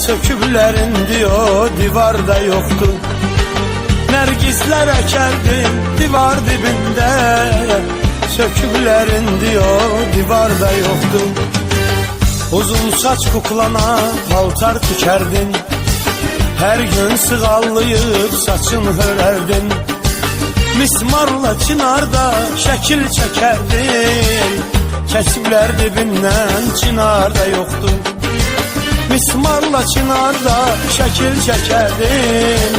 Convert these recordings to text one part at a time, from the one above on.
Söküblerin diyor divarda yoktu. Nergisler ekerdim divar dibinde. Söküblerin diyor divarda yoktu. Uzun saç kuklana paltar tikerdin Her gün sığallayıp saçın hörerdin. Mismarla çınarda şekil çekerdin. Kesipler dibinden çınarda yoktu Mismarla çınarda şekil çekerdin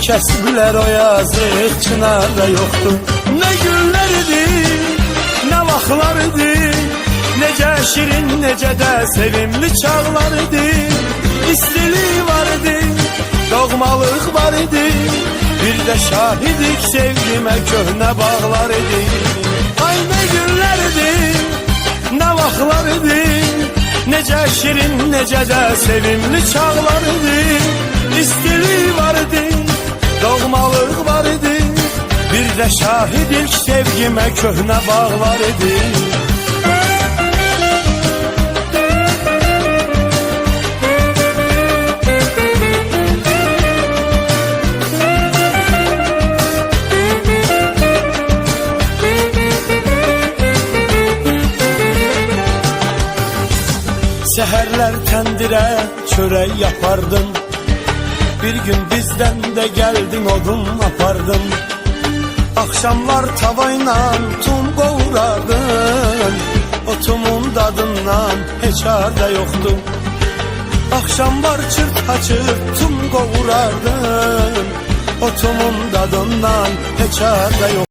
Kesipler o yazık çınarda yoktu. Ne günlerdi ne vaxtlardı Necə şirin necə də sevimli çağlardı İstili vardı doğmalıq var idi Bir də şahidik sevgimə köhnə bağlar idi Ay nə günlərdi nə vaxtlar idi Necə şirin necə də sevimli çağlar idi İstili vardı doğmalıq var idi Bir də şahidik sevgimə köhnə bağlar idi Seherler tendire çörek yapardın. Bir gün bizden de geldin odun apardın. Akşamlar tavayla tum kovurardın O tumun dadından hiç arda yoktu. Akşamlar çırt açıp tum kovurardın O tumun dadından hiç arda yok